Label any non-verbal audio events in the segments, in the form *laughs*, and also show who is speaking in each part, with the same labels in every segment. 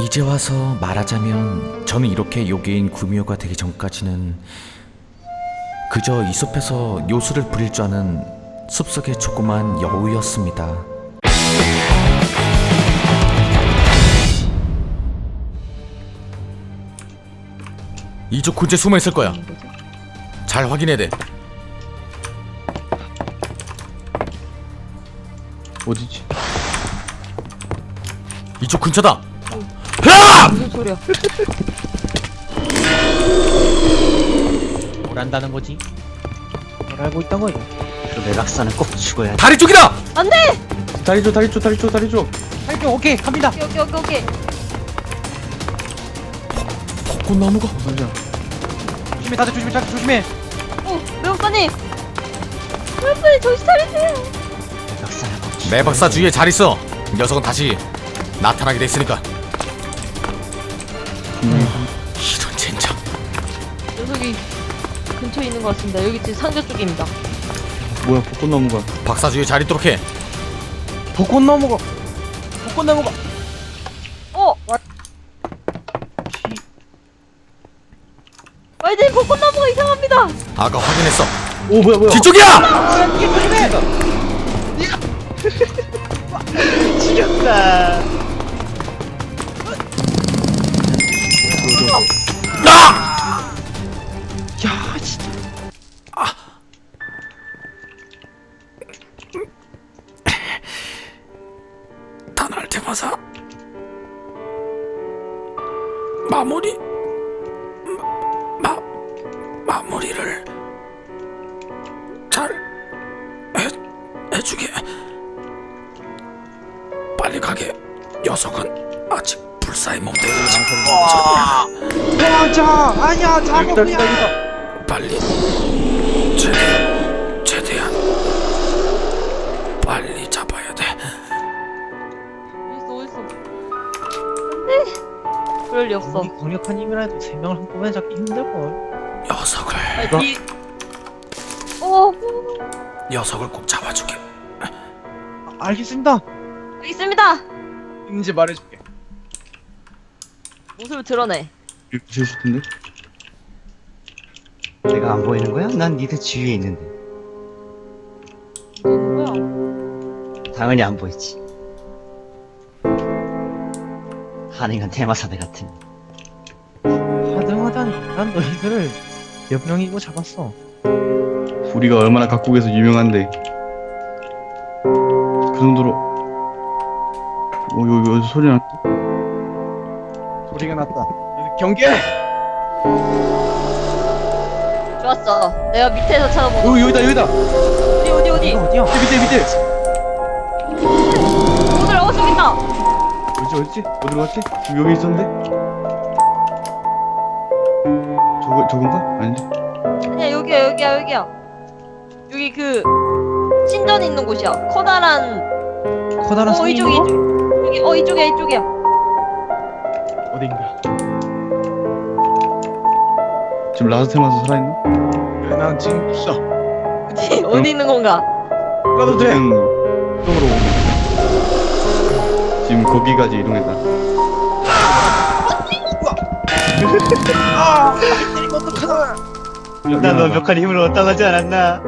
Speaker 1: 이제 와서 말하자면 저는 이렇게 요괴인 구미호가 되기 전까지는 그저 이 숲에서 요술을 부릴 줄 아는 숲속의 조그만 여우였습니다. 이쪽 군제 숨어 있을 거야. 잘 확인해야 돼.
Speaker 2: 어디지?
Speaker 1: 이쪽 근처다.
Speaker 3: 무슨 소리야?
Speaker 4: 뭘 한다는 거지?
Speaker 2: 뭘 알고 있던 거야?
Speaker 4: 그 매각사는 꼭 죽어야 돼.
Speaker 1: 다리 쪽이다.
Speaker 3: 안 돼!
Speaker 2: 다리 줘, 다리 줘, 다리 줘, 다리 줘.
Speaker 4: 할게 오케이 갑니다.
Speaker 3: 오케이 오케이 오케이 오케이.
Speaker 1: 꽃나무가
Speaker 2: 무슨 소리야?
Speaker 4: 조심해 다들 조심해 다들 조심해.
Speaker 3: 오 매국사님. 매국사님 정신 차리세요.
Speaker 4: 매각사는 꼭 죽어야
Speaker 1: 매박사 주위에 잘 있어. 녀석은 다시 나타나게 됐으니까.
Speaker 3: 녀석이 근처에 있는 것 같습니다. 여기 지금 상자 쪽입니다.
Speaker 2: 뭐야? 벚꽃 나무가.
Speaker 1: 박사 주위에 잘 있도록 해.
Speaker 4: 벚꽃 나무가 벚꽃 나무가
Speaker 3: 어! 와이드 벚꽃나무가 이상합니다.
Speaker 1: 아까 확인했어.
Speaker 2: 오 뭐야 뭐야?
Speaker 1: 뒤쪽이야. *laughs*
Speaker 4: 지렸다.
Speaker 1: 단
Speaker 3: 안돼. 그럴 리 없어.
Speaker 4: 우리 강력한 힘이라도 세 명을 한꺼번에 잡기 힘들걸.
Speaker 1: 녀석을
Speaker 3: 아, 뒤. 어.
Speaker 1: 녀석을 꼭 잡아주게
Speaker 4: 아, 알겠습니다.
Speaker 3: 있습니다.
Speaker 4: 이제 말해줄게.
Speaker 3: 모습을 드러내.
Speaker 2: 이렇게 재밌을 텐데.
Speaker 5: 내가 안 보이는 거야? 난 니들 주위에 있는데
Speaker 3: 너 누구야?
Speaker 5: 당연히 안 보이지 가능한 테마사대 같은
Speaker 4: 하등하다니 난 너희들을 몇 명이고 잡았어.
Speaker 2: 우리가 얼마나 각국에서 유명한데. 그 정도로. 오 여기 어디 소리 나?
Speaker 4: 소리가 났다. 경계.
Speaker 3: 좋았어. 내가 밑에서 찾아보고.
Speaker 4: 여기 여기다 여기다.
Speaker 3: 어디 어디 어디?
Speaker 4: 어디야? 밑에 밑에 밑에.
Speaker 3: 오늘 어 저기 있다.
Speaker 2: 어디지 어디지? 어디로 갔지? 지금 여기 있었는데? 저건가? 아닌데?
Speaker 3: 아니야 여기야 여기야 여기야. 여기 그 신전 있는 곳이야. 커다란.
Speaker 4: 커다란
Speaker 3: 어
Speaker 4: 성이
Speaker 3: 이쪽? 이쪽. 여기 어 이쪽이야 이쪽이야.
Speaker 4: 어딘가.
Speaker 2: 지금 라스테마서 살아있나?
Speaker 4: 그래 난 지금 있어.
Speaker 3: 어디 *laughs* 어디 있는 건가?
Speaker 4: 가도 돼.
Speaker 2: 그냥 쪽으로. 지금 거기까지 이동했다. *laughs*
Speaker 4: 아, 어떡하나.
Speaker 5: 난 완벽한 힘을 얻어가지 않았나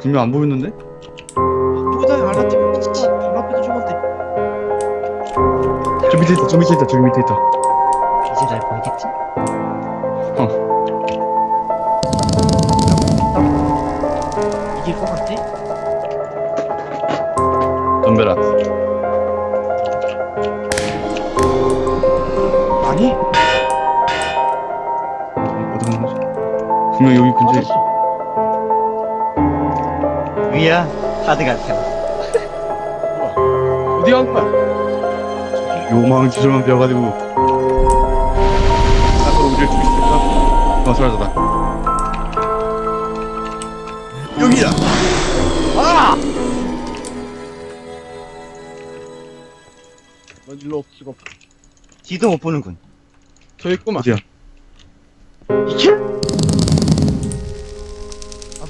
Speaker 2: 분명 안 보였는데?
Speaker 4: 누구다 알았지? 진짜 바로 앞에도 죽었대.
Speaker 2: 저 밑에 있다 저 밑에 있다 저기 밑에 있다
Speaker 5: 이제 날 보이겠지?
Speaker 2: 분명 여기 근처에 있어
Speaker 5: 위야 하드가 테마사
Speaker 4: 어디 간 거야?
Speaker 2: 요망 주저만 배워가지고 앞으로 우리를 있을까? 어 사라졌다 여기야
Speaker 4: 넌 일로 올 수가 없어.
Speaker 5: 뒤도 못 보는군
Speaker 4: 저 있구만.
Speaker 2: 어디야?
Speaker 4: 이킬?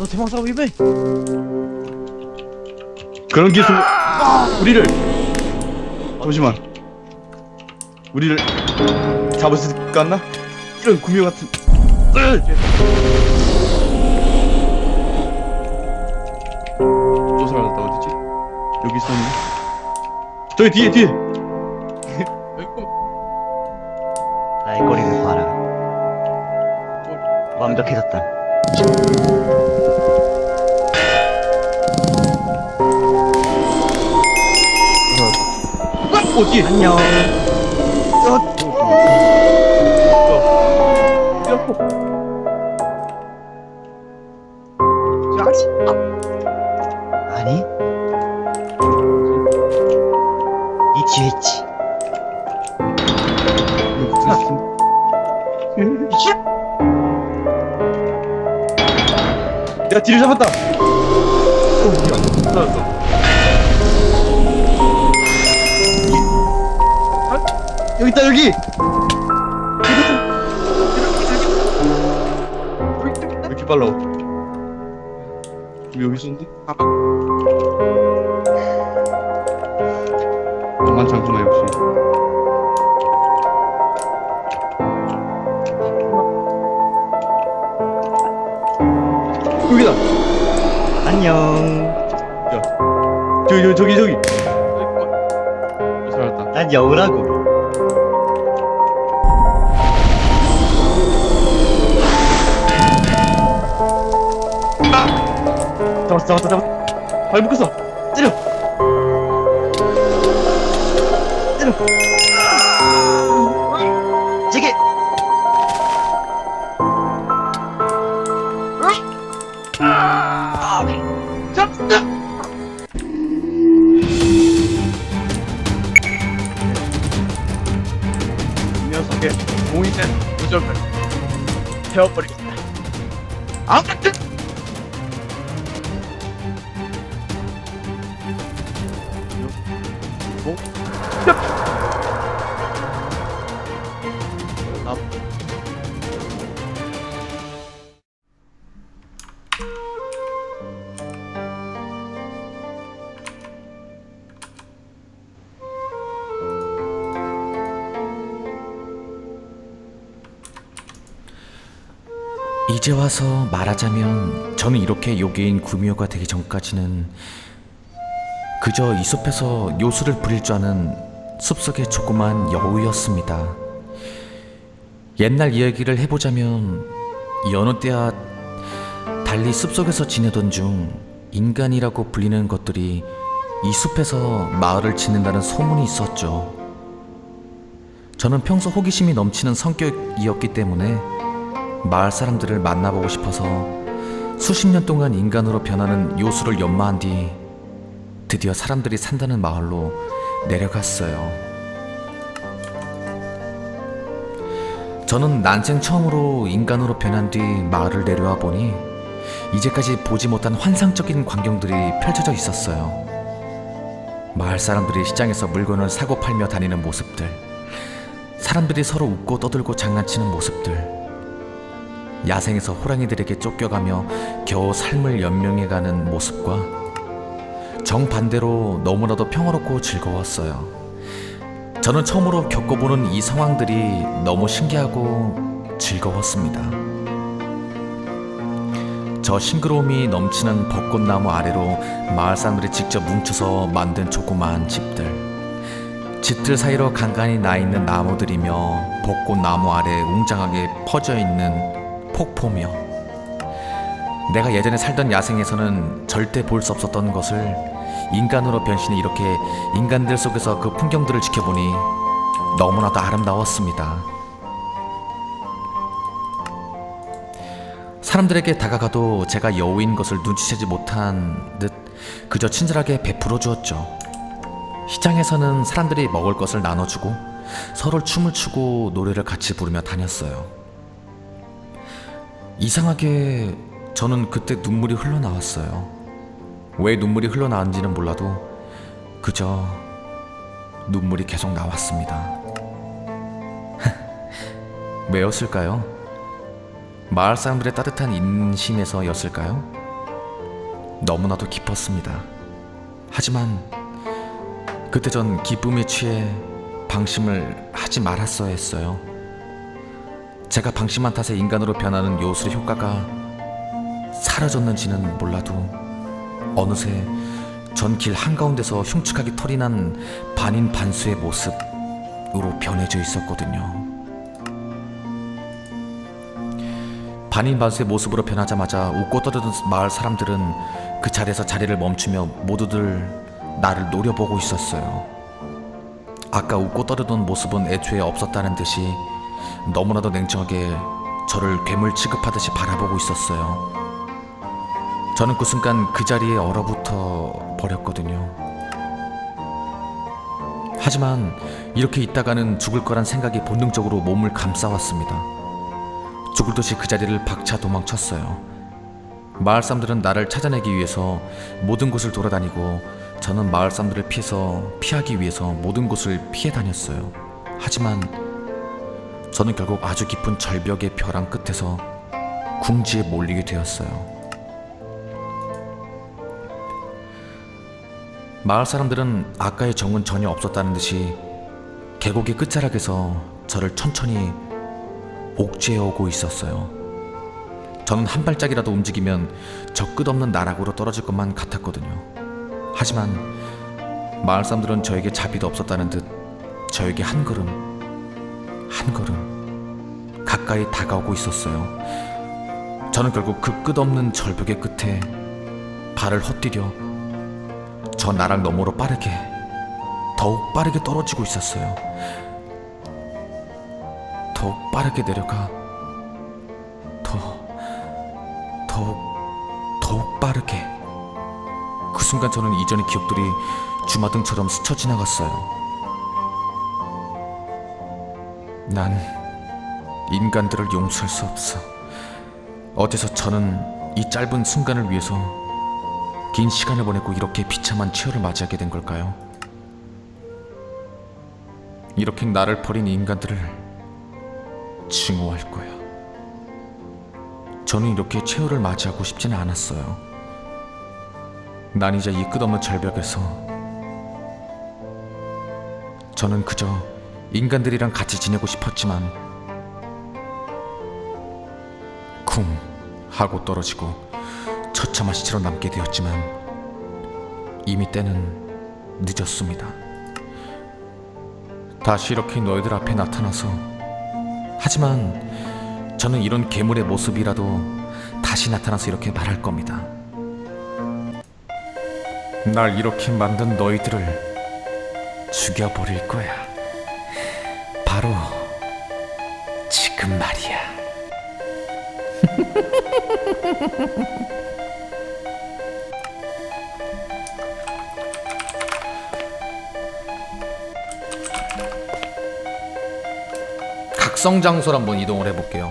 Speaker 4: 아, 너 대망사 위배.
Speaker 2: 그런 기술 우리를 잠시만 우리를 잡을 수 있겠나? 이런 구미호 같은 으! 또 사라졌다 어디지? 여기 있었는데 저기 뒤에 뒤에 어 뒤에
Speaker 5: 안녕.
Speaker 4: 아씨
Speaker 5: 아니? 이 뒤에 있지.
Speaker 2: 내가 뒤를 잡았다 오 미안 사라졌어 여기 있다 여기 왜 이렇게 빨라 왜 여기 있었는데? 너만 장구나 역시 여기다
Speaker 5: 안녕.
Speaker 2: 저기 저기 저기 저기 살았다
Speaker 5: 난 여우라고.
Speaker 2: 잡았어 잡았다 잡았다 발 묶었어. 때려. 때려.
Speaker 5: 지게.
Speaker 2: 이 녀석의 공인된 무적을 태워버리겠다. 아무튼
Speaker 1: 이제 와서 말하자면 저는 이렇게 요괴인 구미호가 되기 전까지는 그저 이 숲에서 요술을 부릴 줄 아는 숲속의 조그만 여우였습니다. 옛날 이야기를 해보자면 여느 때와 달리 숲속에서 지내던 중 인간이라고 불리는 것들이 이 숲에서 마을을 짓는다는 소문이 있었죠. 저는 평소 호기심이 넘치는 성격이었기 때문에 마을 사람들을 만나보고 싶어서 수십 년 동안 인간으로 변하는 요술을 연마한 뒤 드디어 사람들이 산다는 마을로 내려갔어요. 저는 난생 처음으로 인간으로 변한 뒤 마을을 내려와 보니 이제까지 보지 못한 환상적인 광경들이 펼쳐져 있었어요. 마을 사람들이 시장에서 물건을 사고 팔며 다니는 모습들, 사람들이 서로 웃고 떠들고 장난치는 모습들, 야생에서 호랑이들에게 쫓겨가며 겨우 삶을 연명해가는 모습과 정반대로 너무나도 평화롭고 즐거웠어요. 저는 처음으로 겪어보는 이 상황들이 너무 신기하고 즐거웠습니다. 저 싱그러움이 넘치는 벚꽃나무 아래로 마을 사람들이 직접 뭉쳐서 만든 조그마한 집들. 집들 사이로 간간히 나 있는 나무들이며 벚꽃나무 아래 웅장하게 퍼져 있는 폭포며 내가 예전에 살던 야생에서는 절대 볼 수 없었던 것을 인간으로 변신해 이렇게 인간들 속에서 그 풍경들을 지켜보니 너무나도 아름다웠습니다. 사람들에게 다가가도 제가 여우인 것을 눈치채지 못한 듯 그저 친절하게 베풀어 주었죠. 시장에서는 사람들이 먹을 것을 나눠주고 서로 춤을 추고 노래를 같이 부르며 다녔어요. 이상하게 저는 그때 눈물이 흘러나왔어요. 왜 눈물이 흘러나왔는지는 몰라도 그저 눈물이 계속 나왔습니다. *laughs* 왜였을까요? 마을 사람들의 따뜻한 인심에서였을까요? 너무나도 깊었습니다. 하지만 그때 전 기쁨에 취해 방심을 하지 말았어야 했어요. 제가 방심한 탓에 인간으로 변하는 요술의 효과가 사라졌는지는 몰라도 어느새 전 길 한가운데서 흉측하게 털이 난 반인 반수의 모습으로 변해져 있었거든요. 반인 반수의 모습으로 변하자마자 웃고 떠드는 마을 사람들은 그 자리에서 자리를 멈추며 모두들 나를 노려보고 있었어요. 아까 웃고 떠들던 모습은 애초에 없었다는 듯이 너무나도 냉정하게 저를 괴물 취급하듯이 바라보고 있었어요. 저는 그 순간 그 자리에 얼어붙어 버렸거든요. 하지만 이렇게 있다가는 죽을 거란 생각이 본능적으로 몸을 감싸왔습니다. 죽을 듯이 그 자리를 박차 도망쳤어요. 마을 사람들은 나를 찾아내기 위해서 모든 곳을 돌아다니고 저는 마을 사람들을 피해서 피하기 위해서 모든 곳을 피해 다녔어요. 하지만 저는 결국 아주 깊은 절벽의 벼랑 끝에서 궁지에 몰리게 되었어요. 마을 사람들은 아까의 정은 전혀 없었다는 듯이 계곡의 끝자락에서 저를 천천히 옥죄해 오고 있었어요. 저는 한 발짝이라도 움직이면 저 끝없는 나락으로 떨어질 것만 같았거든요. 하지만 마을 사람들은 저에게 자비도 없었다는 듯 저에게 한 걸음 한 걸음 가까이 다가오고 있었어요. 저는 결국 그 끝없는 절벽의 끝에 발을 헛디뎌 저 나락 너머로 빠르게 더욱 빠르게 떨어지고 있었어요. 더욱 빠르게 내려가 더 더욱 더욱 빠르게 그 순간 저는 이전의 기억들이 주마등처럼 스쳐 지나갔어요. 난 인간들을 용서할 수 없어. 어째서 저는 이 짧은 순간을 위해서 긴 시간을 보내고 이렇게 비참한 최후를 맞이하게 된 걸까요? 이렇게 나를 버린 인간들을 증오할 거야. 저는 이렇게 최후를 맞이하고 싶지는 않았어요. 난 이제 이 끝없는 절벽에서 저는 그저 인간들이랑 같이 지내고 싶었지만 쿵 하고 떨어지고 처참한 시체로 남게 되었지만 이미 때는 늦었습니다. 다시 이렇게 너희들 앞에 나타나서 하지만 저는 이런 괴물의 모습이라도 다시 나타나서 이렇게 말할 겁니다. 날 이렇게 만든 너희들을 죽여버릴 거야. 바로 지금 말이야. *laughs* 각성 장소로 한번 이동을 해볼게요.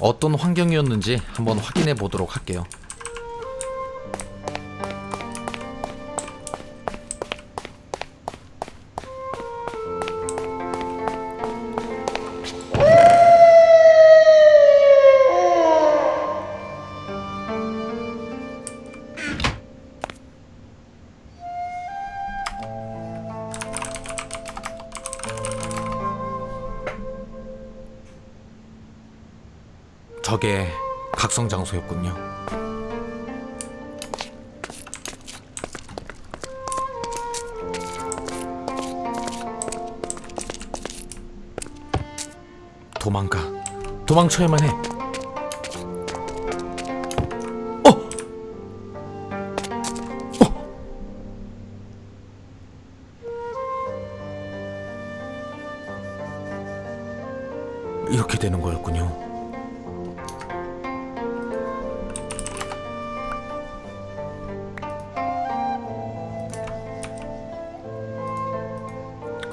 Speaker 1: 어떤 환경이었는지 한번 확인해 보도록 할게요. 장소였군요. 도망가. 도망쳐야만 해.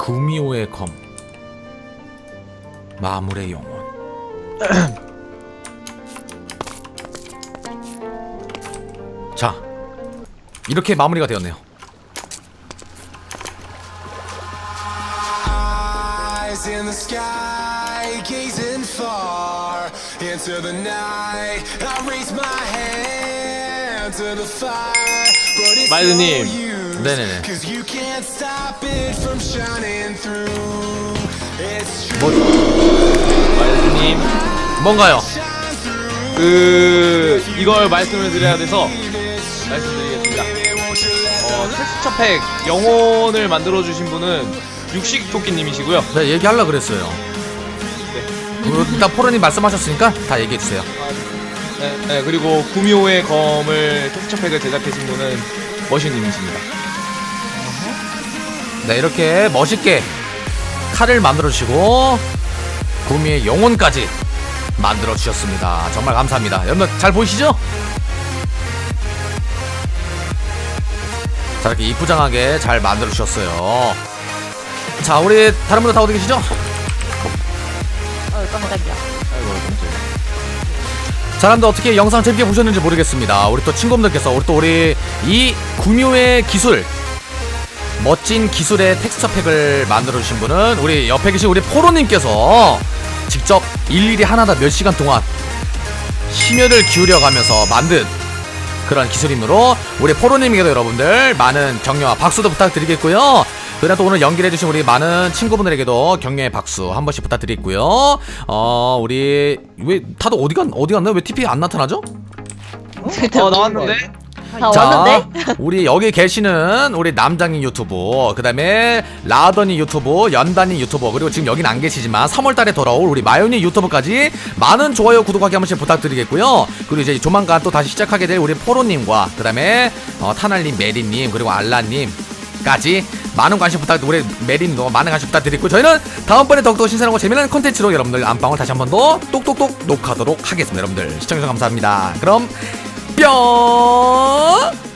Speaker 1: 구미호의 검 마물의 영혼 자 이렇게 마무리가 되었네요
Speaker 6: Eyes in the sky, gazing far into the night. I raise my hand. to the fire, but it's
Speaker 7: 마이드님.
Speaker 1: 네네네.
Speaker 6: true.
Speaker 7: 마이드님
Speaker 1: 뭔가요?
Speaker 7: 그 이걸 말씀을 드려야 돼서 말씀드리겠습니다. 어, 텍스처 팩 영혼을 만들어 주신 분은 육식 토끼님이시고요.
Speaker 1: 네 얘기하려 그랬어요. 어, 일단 포로님 말씀하셨으니까 다 얘기해 주세요.
Speaker 7: 네, 네, 그리고 구미호의 검을 텍스처 팩을 제작하신 분은 머신님이십니다.
Speaker 1: 네 이렇게 멋있게 칼을 만들어 주시고 구미의 영혼까지 만들어 주셨습니다. 정말 감사합니다. 여러분 잘 보이시죠? 자 이렇게 이쁘장하게 잘 만들어 주셨어요. 자 우리 다른 분들 다 어디 계시죠?
Speaker 3: 어
Speaker 7: 깜짝이야.
Speaker 1: 자, 여러분들 어떻게 영상 재밌게 보셨는지 모르겠습니다. 우리 또 친구분들께서 우리 또 우리 이 구묘의 기술 멋진 기술의 텍스처 팩을 만들어 주신 분은 우리 옆에 계신 우리 포로님께서 직접 일일이 하나다 몇 시간 동안 심혈을 기울여 가면서 만든 그런 기술이므로 우리 포로님에게도 여러분들 많은 격려와 박수도 부탁드리겠고요. 그다음 또 오늘 연기해주신 우리 많은 친구분들에게도 격려의 박수 한 번씩 부탁드리고요. 어 우리 왜 다들 어디 간 어디 갔나요? 왜 TP 안 나타나죠?
Speaker 7: 어 나왔는데?
Speaker 3: 다 왔는데?
Speaker 1: 우리 여기 계시는 우리 남장인 유튜브, 그 다음에 라더니 유튜브, 연단이 유튜브, 그리고 지금 여긴 안 계시지만 3월달에 돌아올 우리 마요니 유튜브까지 많은 좋아요, 구독하기 한 번씩 부탁드리겠고요. 그리고 이제 조만간 또 다시 시작하게 될 우리 포로님과, 그 다음에 어, 타날님, 메리님, 그리고 알라님. 까지 많은 관심 부탁 우리 메린도 많은 관심 부탁드리고 저희는 다음번에 더욱더 신선하고 재미나는 콘텐츠로 여러분들 안방을 다시 한 번 더 똑똑똑 녹화하도록 하겠습니다 여러분들 시청해주셔서 감사합니다 그럼 뿅.